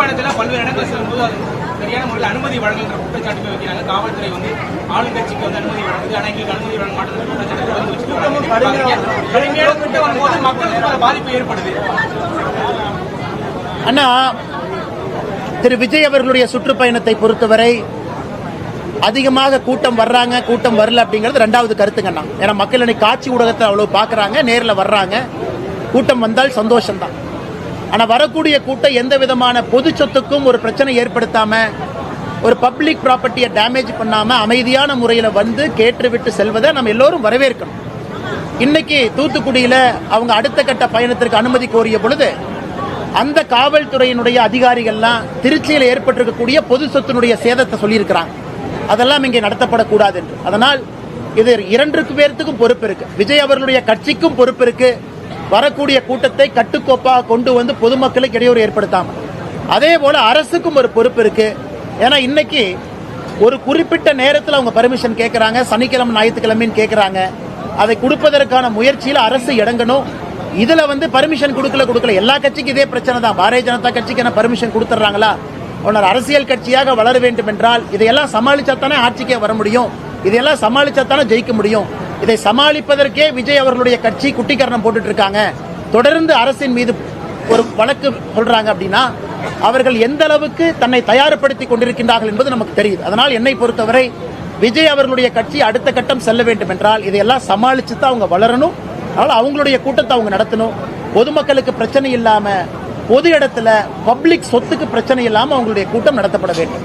சுற்றுப்பயணத்தில் பல்வேறு இடங்கள் செல்லும்போது அது சரியான முறையில் அனுமதி வழங்குகிற குற்றச்சாட்டு வைக்கிறாங்க. காவல்துறை வந்து ஆளுங்கட்சிக்கு வந்து அனுமதி வழங்குது. ஆனால் எங்களுக்கு அனுமதி வழங்க மாட்டேங்குது. கடுமையான கூட்டம் வரும்போது மக்களுக்கு பல பாதிப்பு ஏற்படுது. அண்ணா திரு விஜய் அவர்களுடைய சுற்றுப்பயணத்தை பொறுத்தவரை அதிகமாக கூட்டம் வர்றாங்க கூட்டம் வரல அப்படிங்கிறது ரெண்டாவது கருத்துங்கண்ணா ஏன்னா மக்கள் இன்னைக்கு காட்சி ஊடகத்தை அவ்வளவு பார்க்கறாங்க நேர்ல வர்றாங்க. கூட்டம் வந்தால் சந்தோஷம்தான். ஆனால் வரக்கூடிய கூட்டம் எந்த விதமான பொது சொத்துக்கும் ஒரு பிரச்சனை ஏற்படுத்தாமல் ஒரு பப்ளிக் ப்ராப்பர்ட்டியை டேமேஜ் பண்ணாமல் அமைதியான முறையில் வந்து கேட்டுவிட்டு செல்வதை நம்ம எல்லோரும் வரவேற்கணும். இன்னைக்கு தூத்துக்குடியில் அவங்க அடுத்த கட்ட பயணத்திற்கு அனுமதி கோரிய பொழுது அந்த காவல்துறையினுடைய அதிகாரிகள்லாம் திருச்சியில் ஏற்பட்டிருக்கக்கூடிய பொது சொத்தினுடைய சேதத்தை சொல்லியிருக்கிறாங்க. அதெல்லாம் இங்கே நடத்தப்படக்கூடாது என்று. அதனால் இது இரண்டுக்கு பேர்த்துக்கும் பொறுப்பு இருக்கு. விஜய் அவர்களுடைய கட்சிக்கும் பொறுப்பு இருக்குது வரக்கூடிய கூட்டத்தை கட்டுக்கோப்பாக கொண்டு வந்து பொதுமக்களுக்கு இடையூறு ஏற்படுத்தாம அதே போல அரசுக்கும் ஒரு பொறுப்பு இருக்கு. ஏன்னா இன்னைக்கு ஒரு குறிப்பிட்ட நேரத்தில் அவங்க பர்மிஷன் கேட்குறாங்க சனிக்கிழமை ஞாயிற்றுக்கிழமைன்னு கேட்குறாங்க அதை கொடுப்பதற்கான முயற்சியில் அரசு இடங்கணும் இதில் வந்து பர்மிஷன் கொடுக்கல கொடுக்கல. எல்லா கட்சிக்கும் இதே பிரச்சனை தான். பாரதிய ஜனதா கட்சிக்கு என்ன பர்மிஷன் கொடுத்துட்றாங்களா? உன்னர் அரசியல் கட்சியாக வளர வேண்டும் என்றால் இதையெல்லாம் சமாளிச்சாத்தானே ஆட்சிக்கே வர முடியும். இதையெல்லாம் சமாளிச்சாத்தானே ஜெயிக்க முடியும். இதை சமாளிப்பதற்கே விஜய் அவர்களுடைய கட்சி குட்டிக்கரணம் போட்டுட்டு இருக்காங்க தொடர்ந்து அரசின் மீது ஒரு வழக்கு சொல்றாங்க அப்படின்னா அவர்கள் எந்த அளவுக்கு தன்னை தயார்படுத்தி கொண்டிருக்கின்றார்கள் என்பது நமக்கு தெரியுது. அதனால் என்னை பொறுத்தவரை விஜய் அவர்களுடைய கட்சி அடுத்த கட்டம் செல்ல வேண்டும் என்றால் இதையெல்லாம் சமாளித்து தான் அவங்க வளரணும். அதனால் அவங்களுடைய கூட்டத்தை அவங்க நடத்தணும். பொதுமக்களுக்கு பிரச்சனை இல்லாமல் பொது இடத்துல பப்ளிக் சொத்துக்கு பிரச்சனை இல்லாமல் அவங்களுடைய கூட்டம் நடத்தப்பட வேண்டும்.